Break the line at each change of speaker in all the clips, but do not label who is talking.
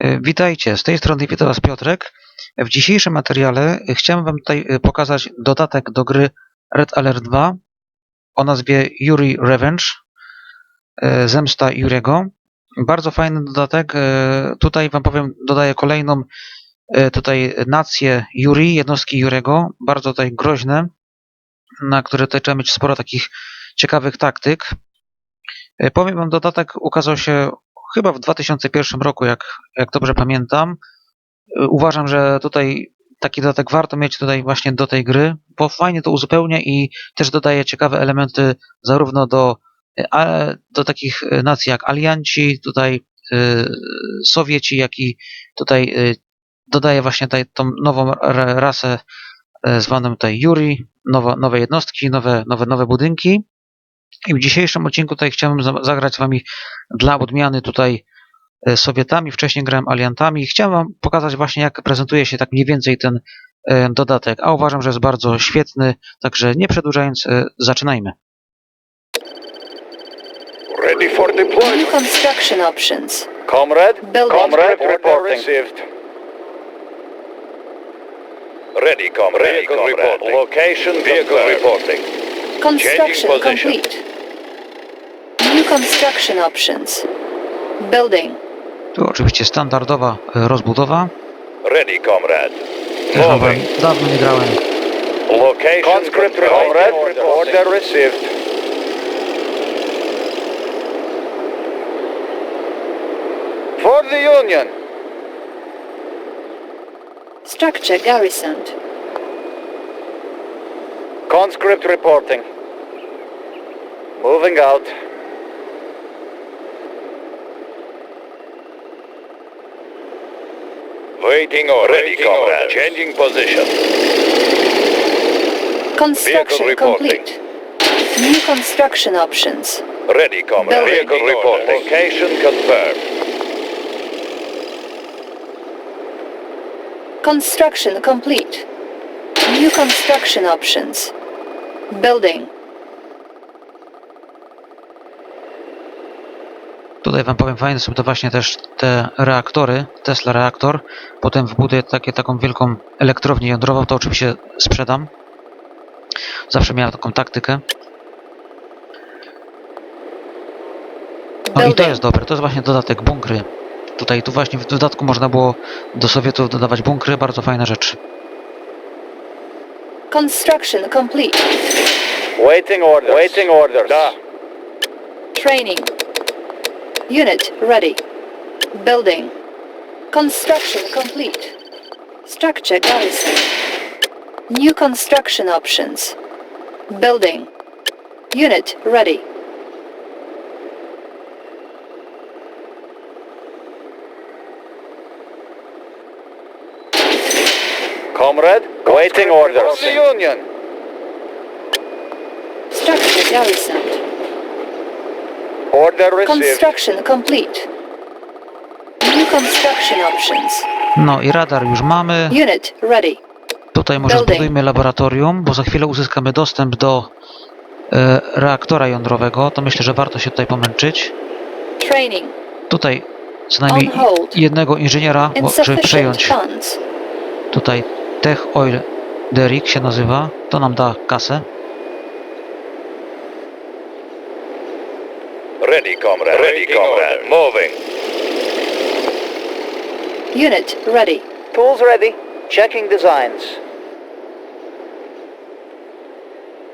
E, Witajcie, z tej strony wita Was Piotrek. W dzisiejszym materiale chciałem Wam tutaj e, pokazać dodatek do gry Red Alert 2 o nazwie Yuri Revenge, e, Zemsta Yuriego. Bardzo fajny dodatek. e, Tutaj Wam powiem, dodaję kolejną e, tutaj nację Yuri, jednostki Yuriego, bardzo tutaj groźne, na które tutaj trzeba mieć sporo takich ciekawych taktyk. E, Powiem Wam, dodatek ukazał się chyba w 2001 roku, jak, jak dobrze pamiętam. Y, Uważam, że tutaj taki dodatek warto mieć tutaj właśnie do tej gry, bo fajnie to uzupełnia i też dodaje ciekawe elementy zarówno do, y, do takich y, nacji jak alianci, tutaj Sowieci, jak i tutaj dodaje właśnie tutaj tą nową ra- rasę zwaną tutaj Yuri, nowe jednostki, nowe, nowe, nowe budynki. I w dzisiejszym odcinku tutaj chciałbym za- zagrać z Wami dla odmiany tutaj e, Sowietami, wcześniej grałem aliantami. Chciałem Wam pokazać właśnie, jak prezentuje się tak mniej więcej ten e, dodatek, a uważam, że jest bardzo świetny, także nie przedłużając, e, zaczynajmy.
Ready for
New
deployment.
construction options.
Comrade?
Building.
Comrade reporting. Received. Ready, comrade. Ready, comrade. Location Vehicle reporting.
Construction complete. Construction options. Building.
Tu oczywiście standardowa e, rozbudowa.
Ready, comrade.
Ja wam powiem, dawno nie grałem.
Location Conscript comrade. Order received. For the Union.
Structure garrisoned.
Conscript reporting. Moving out. Waiting or ready, comrade. Changing position.
Construction
reporting.
complete. New construction options.
Ready, comrade.
Building.
Vehicle reporting. Location confirmed.
Construction complete. New construction options. Building.
Tutaj Wam powiem, fajne są to właśnie też te reaktory, Tesla reaktor. Potem wbuduję takie, taką wielką elektrownię jądrową, to oczywiście sprzedam. Zawsze miałem taką taktykę. O i to jest dobre, to jest właśnie dodatek bunkry. Tutaj tu właśnie w dodatku można było do Sowietów dodawać bunkry, bardzo fajna rzecz.
Construction complete.
Waiting orders. Waiting orders. Da.
Training. Unit ready. Building. Construction complete. Structure garrison. New construction options. Building. Unit ready.
Comrade. Waiting orders. For the Union.
Structure garrisoned.
Order received.
Construction complete. New construction options.
No i radar już mamy.
Unit ready.
Tutaj może
Building.
zbudujmy laboratorium, bo za chwilę uzyskamy dostęp do e, reaktora jądrowego. To myślę, że warto się tutaj pomęczyć.
Training.
Tutaj co najmniej jednego inżyniera, żeby przejąć
funds.
tutaj Tech Oil Derrick się nazywa. To nam da kasę.
Comrade. Ready, comrade. Moving.
Unit ready.
Tools ready. Checking designs.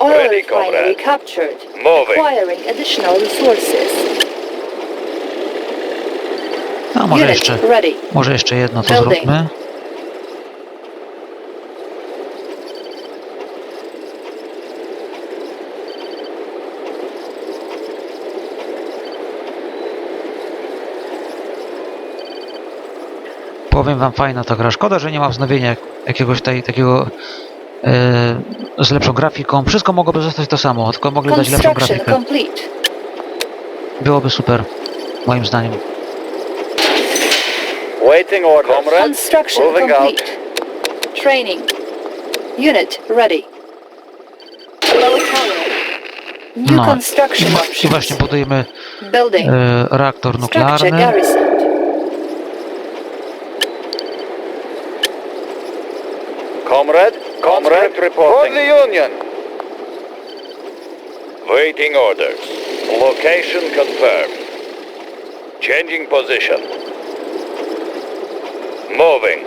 Oil
Ready,
refinery
comrade.
captured.
Moving.
Acquiring additional resources.
A może
Unit
jeszcze,
ready.
może jeszcze jedno to
Building.
zróbmy. Powiem wam, fajna ta gra. Szkoda, że nie ma wznowienia jak- jakiegoś tutaj takiego e, z lepszą grafiką. Wszystko mogłoby zostać to samo, tylko mogli dać lepszą grafikę.
complete.
Byłoby super, moim zdaniem.
Waiting. Comrade.
Construction
Moving out.
complete. Training. Unit ready. New
No.
construction
I właśnie budujemy
Building.
e, reaktor
Structure
nuklearny.
Comrade? Comrade reporting. For the Union.
Waiting orders. Location confirmed. Changing position. Moving.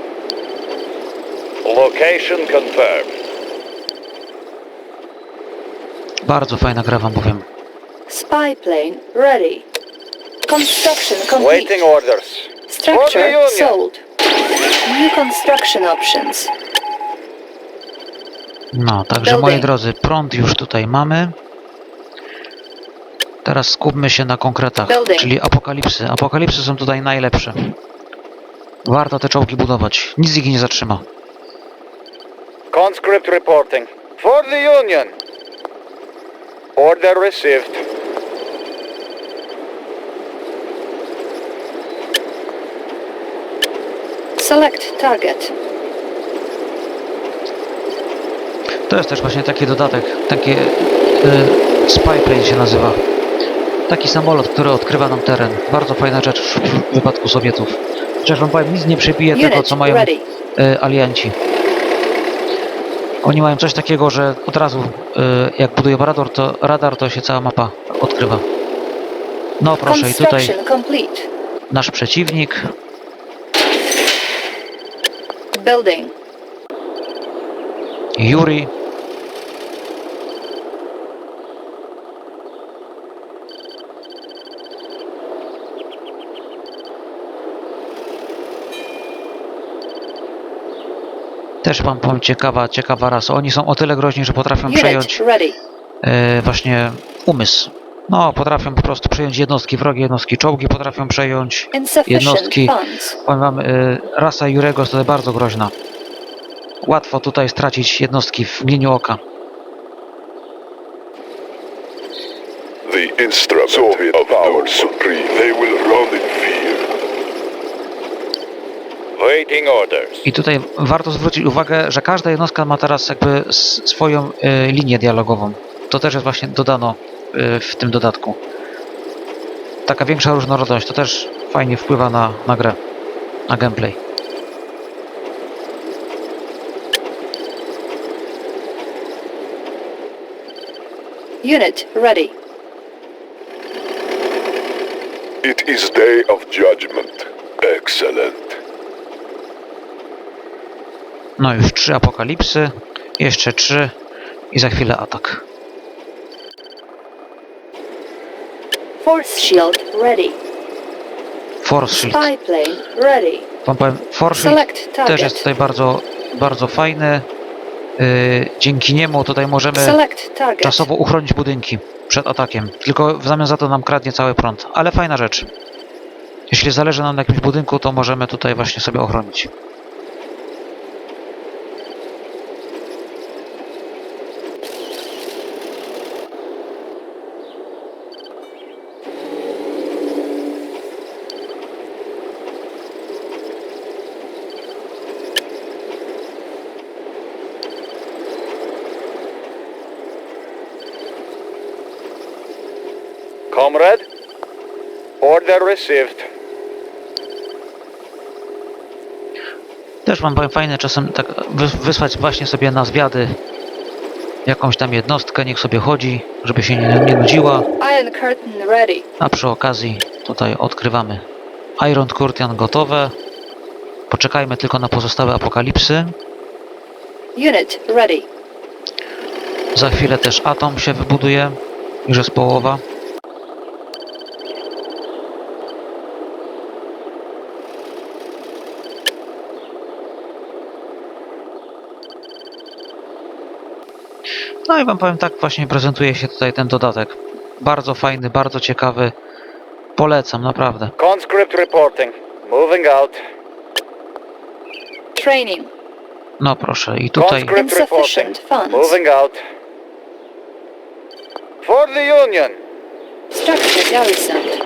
Location confirmed.
Bardzo fajna gra wam powiem.
Spy plane ready. Construction complete.
Waiting orders. For the
Structure sold. New construction options.
No, także
Building.
moi drodzy, prąd już tutaj mamy. Teraz skupmy się na konkretach,
Building.
czyli apokalipsy. Apokalipsy są tutaj najlepsze. Warto te czołgi budować. Nic ich nie zatrzyma.
Conscript reporting. For the Union. Order received.
Select target.
To jest też właśnie taki dodatek, takie y, spy plane się nazywa. Taki samolot, który odkrywa nam teren. Bardzo fajna rzecz w w wypadku Sowietów. Chociaż wam powiem, nic nie przebije tego, co mają y, alianci. Oni mają coś takiego, że od razu y, jak budują radar, to radar to się cała mapa odkrywa. No proszę, i tutaj nasz przeciwnik.
Building.
Yuri. Też wam powiem ciekawa, ciekawa rasa. Oni są o tyle groźni, że potrafią
Unit
przejąć e, właśnie umysł. No, potrafią po prostu przejąć jednostki, wrogie jednostki, czołgi potrafią przejąć. Jednostki. Powiem wam, y, rasa Jurego jest tutaj bardzo groźna. Łatwo tutaj stracić jednostki w mgnieniu oka.
The instrument of power supreme. They will run in fear.
Waiting orders.
I tutaj warto zwrócić uwagę, że każda jednostka ma teraz jakby swoją y, linię dialogową. To też jest właśnie dodano y, w tym dodatku. Taka większa różnorodność, to też fajnie wpływa na, na grę, na gameplay.
Unit ready.
It is day of judgment. Excellent.
No już trzy apokalipsy, jeszcze trzy i za chwilę atak.
Force shield ready.
Force Shield.
Spy plane ready.
Wam powiem, Force Shield
Select
też jest tutaj bardzo, bardzo fajny. Yy, dzięki niemu tutaj możemy czasowo uchronić budynki przed atakiem. Tylko w zamian za to nam kradnie cały prąd. Ale fajna rzecz. Jeśli zależy nam na jakimś budynku, to możemy tutaj właśnie sobie ochronić.
Comrade? Order received.
Też wam powiem fajne czasem tak wys- wysłać właśnie sobie na zwiady jakąś tam jednostkę, niech sobie chodzi, żeby się nie, nie nudziła.
Iron curtain ready.
A przy okazji tutaj odkrywamy Iron Curtain gotowe. Poczekajmy tylko na pozostałe apokalipsy.
Unit ready.
Za chwilę też atom się wybuduje. Już jest połowa. No i wam powiem tak właśnie prezentuje się tutaj ten dodatek. Bardzo fajny, bardzo ciekawy. Polecam, naprawdę.
Conscript reporting. Moving out.
Training.
No proszę, i tutaj
Conscript reporting.
Insufficient funds.
Moving out. For the Union.
Structure garrisoned.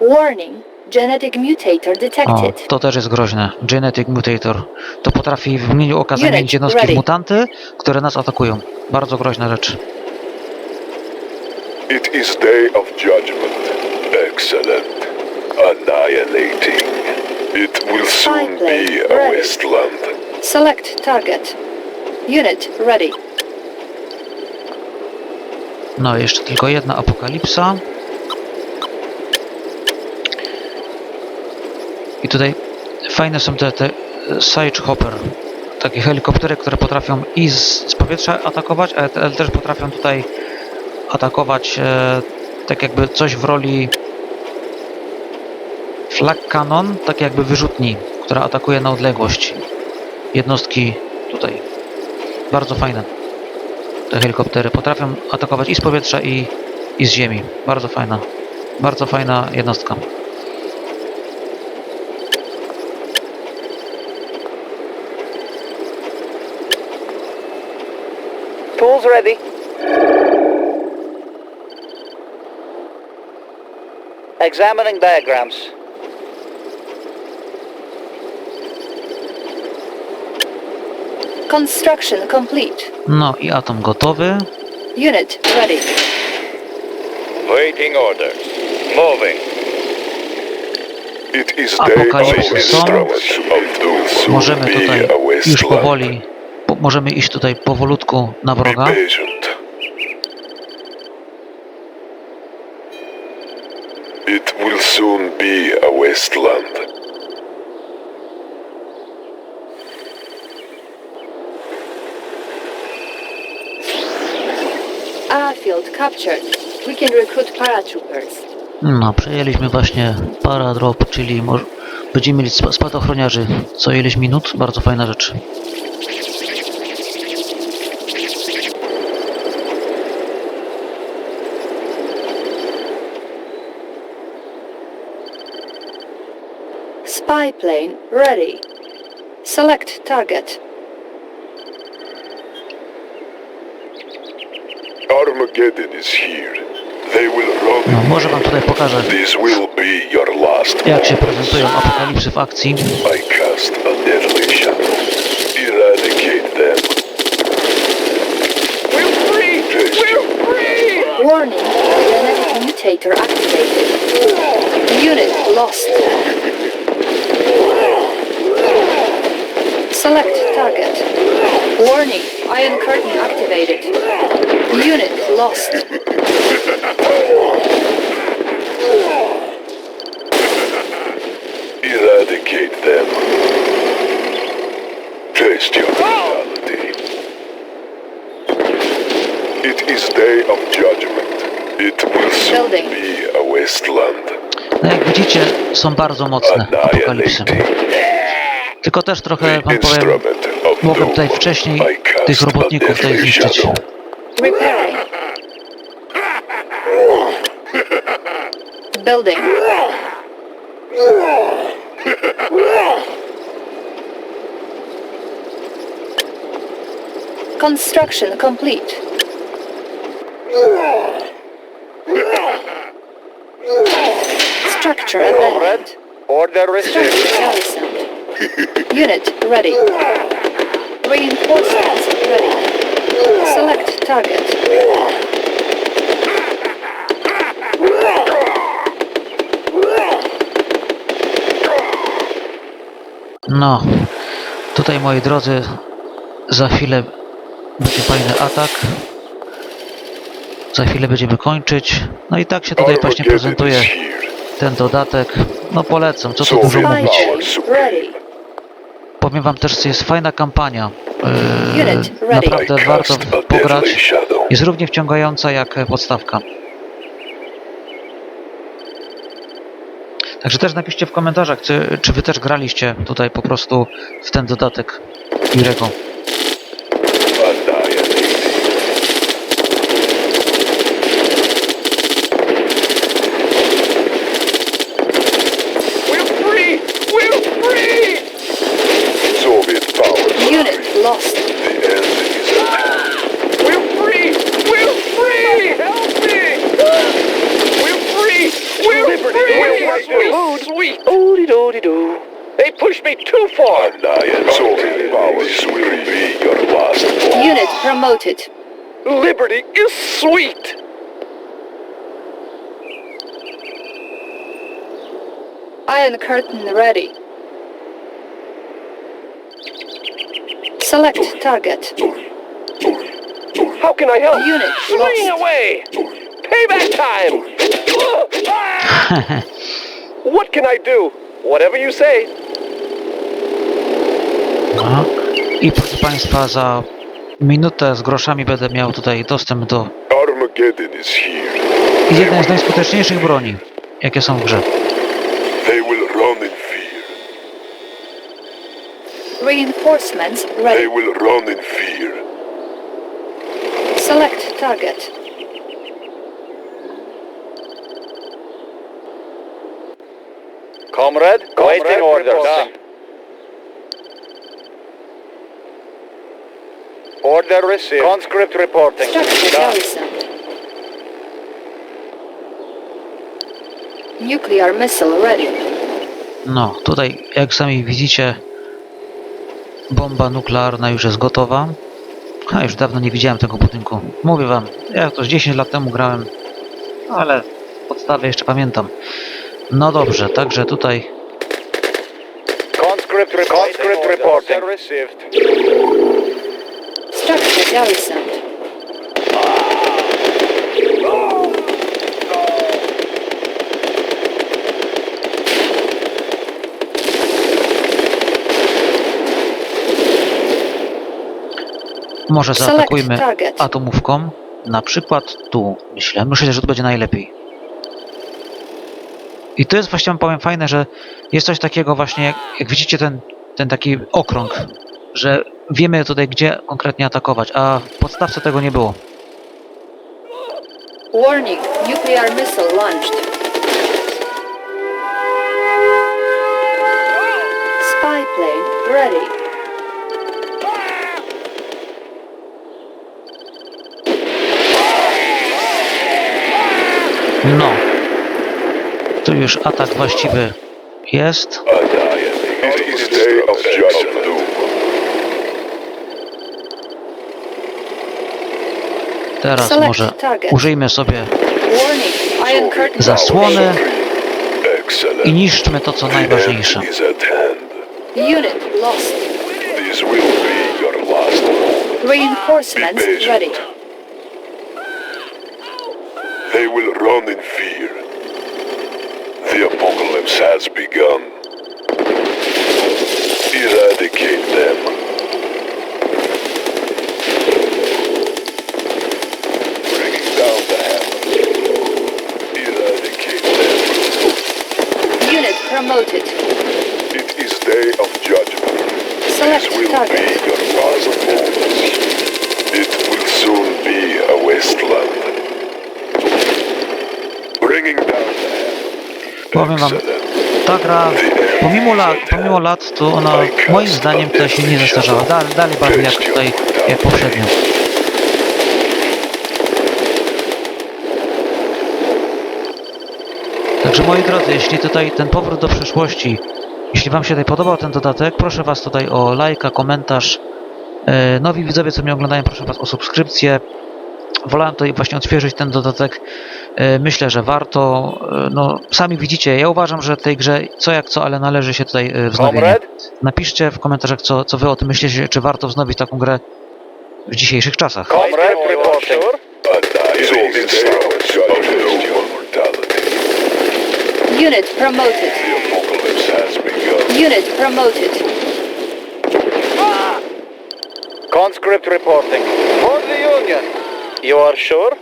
Warning. Genetic mutator
O,
detected.
to też jest groźne. Genetic Mutator. To potrafi w mgnieniu oka
Unit
zamienić jednostki w
ready.
mutanty, które nas atakują. Bardzo groźna rzecz.
It is day of judgment. Excellent. Annihilating. It will soon be a
Ready.
wasteland.
Select target. Unit ready.
No, jeszcze tylko jedna apokalipsa. I tutaj fajne są te, te e, Sage Hopper. Takie helikoptery, które potrafią i z, z powietrza atakować, ale, ale też potrafią tutaj atakować e, tak jakby coś w roli flag cannon, tak jakby wyrzutni, która atakuje na odległość. Jednostki tutaj. Bardzo fajne te helikoptery potrafią atakować i z powietrza i, i z ziemi. Bardzo fajna. Bardzo fajna jednostka.
Tools ready. Examining diagrams.
Construction complete.
No i atom gotowy.
Unit ready.
Waiting orders. Moving.
It is day of
Apokalipsy są.
of who
Możemy tutaj już powoli, po, możemy iść tutaj powolutku na wroga.
It will soon be a wasteland.
Airfield captured. We can recruit paratroopers.
No, przejęliśmy właśnie paradrop, czyli będziemy mieli sp- spadochroniarzy co ileś minut. Bardzo fajna rzecz.
Spy plane ready. Select target.
Armageddon is here. They will run.
No, może wam tutaj pokażę,
This will be your last
jak się
moment.
prezentują apokalipsy w akcji.
I cast a deadly shadow. Eradicate them.
We're free! We're free!
Warning, genetic mutator activated. Unit lost. Select target. Warning, iron curtain activated. Unit lost.
Eradicate them. Taste your reality. It is day of judgment. It will soon
Building.
be a wasteland.
No jak widzicie, są bardzo mocne apokalipsy. Tylko też trochę wam powiem, mogłem tutaj wcześniej tych robotników tutaj zniszczyć.
Building. Construction complete. Structure abandoned.
Order
Structure
received.
Unit ready. Reinforcements ready. Select target.
No, tutaj moi drodzy, za chwilę będzie fajny atak. Za chwilę będziemy kończyć. No i tak się tutaj właśnie prezentuje. Ten dodatek. No polecam, co tu dużo mówić. Powiem wam też, że jest fajna kampania. Yy, naprawdę warto pograć. Jest równie wciągająca jak e, podstawka. Także też napiszcie w komentarzach, czy, czy wy też graliście tutaj po prostu w ten dodatek Jurego.
Unit promoted.
Liberty is sweet!
Iron curtain ready. Select target.
How can I help?
Unit
Swing
lost.
away! Payback time! What can I do? Whatever you say.
No. I proszę Państwa, za minutę z groszami będę miał tutaj dostęp do
Armageddon is here.
jednej z najskuteczniejszych broni, jakie są w grze.
They will run in fear.
Reinforcements
They
ready.
will run in fear.
Select target.
Comrade, waiting orders. Order received. Conscript reporting.
Structure garrisoned. Nuclear missile ready.
No, tutaj jak sami widzicie, bomba nuklearna już jest gotowa. A już dawno nie widziałem tego budynku. Mówię wam, ja to z 10 lat temu grałem, ale podstawy jeszcze pamiętam. No dobrze, także tutaj
Conscript reporting. Received.
Structure garrisoned.
może
Select
zaatakujmy
target.
atomówką. Na przykład tu, myślę. Myślę, że to będzie najlepiej. I to jest właśnie, powiem, fajne, że jest coś takiego właśnie, jak, jak widzicie ten, ten taki okrąg, że wiemy tutaj, gdzie konkretnie atakować, a w podstawce tego nie było.
Warning, nuclear missile launched. Spy plane ready.
No. Tu już atak właściwy jest.
Is day of judgment.
Teraz może użyjmy sobie zasłony i niszczmy to, co najważniejsze.
Reinforcements ready.
They will run in fear. The apocalypse has begun. Eradicate them. Bringing down the hammer. Eradicate them.
Unit promoted.
It is day of judgment.
Select
This will be
target.
your last. It will soon be a wasteland. Bringing down.
Powiem wam, ta gra, pomimo lat, pomimo lat to ona moim zdaniem tutaj się nie zestarzała. Dalej, dalej bawi jak tutaj, jak poprzednio. Także moi drodzy, jeśli tutaj ten powrót do przeszłości, jeśli wam się tutaj podobał ten dodatek, proszę was tutaj o lajka, komentarz. E, Nowi widzowie, co mnie oglądają, proszę was o subskrypcję. Wolałem tutaj właśnie odświeżyć ten dodatek. E, Myślę, że warto. E, No, sami widzicie, ja uważam, że tej grze co jak co, ale należy się tutaj wznowienie. Napiszcie w komentarzach, co, co wy o tym myślicie, czy warto wznowić taką grę w dzisiejszych czasach.
Comrade reporting.
Annihilate the powers of no mortality.
Unit promoted.
The apocalypse has begun.
Unit promoted.
Conscript reporting. For the Union. You are sure?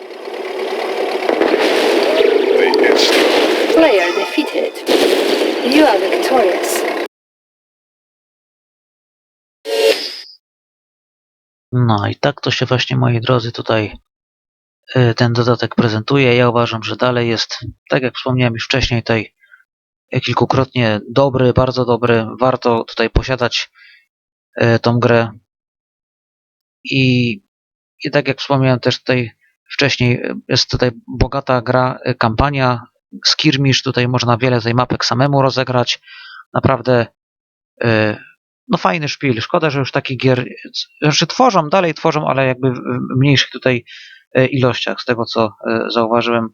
Player defeated. You are victorious.
No i tak to się właśnie, moi drodzy, tutaj ten dodatek prezentuje. Ja uważam, że dalej jest, tak jak wspomniałem już wcześniej, tutaj y, kilkukrotnie dobry, bardzo dobry. Warto tutaj posiadać y, tą grę. I, I tak jak wspomniałem też tutaj wcześniej, y, jest tutaj bogata gra, y, kampania, skirmish, tutaj można wiele tej mapek samemu rozegrać. Naprawdę y, no fajny szpil. Szkoda, że już takich gier, znaczy tworzą, dalej tworzą, ale jakby mniejszych tutaj ilościach, z tego co e, zauważyłem.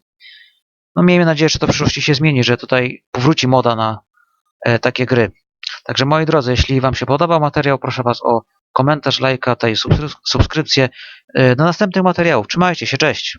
No miejmy nadzieję, że to w przyszłości się zmieni, że tutaj powróci moda na e, takie gry. Także moi drodzy, jeśli Wam się podobał materiał, proszę Was o komentarz, lajka, tej subskrypcję. Do następnych materiałów. Trzymajcie się, cześć!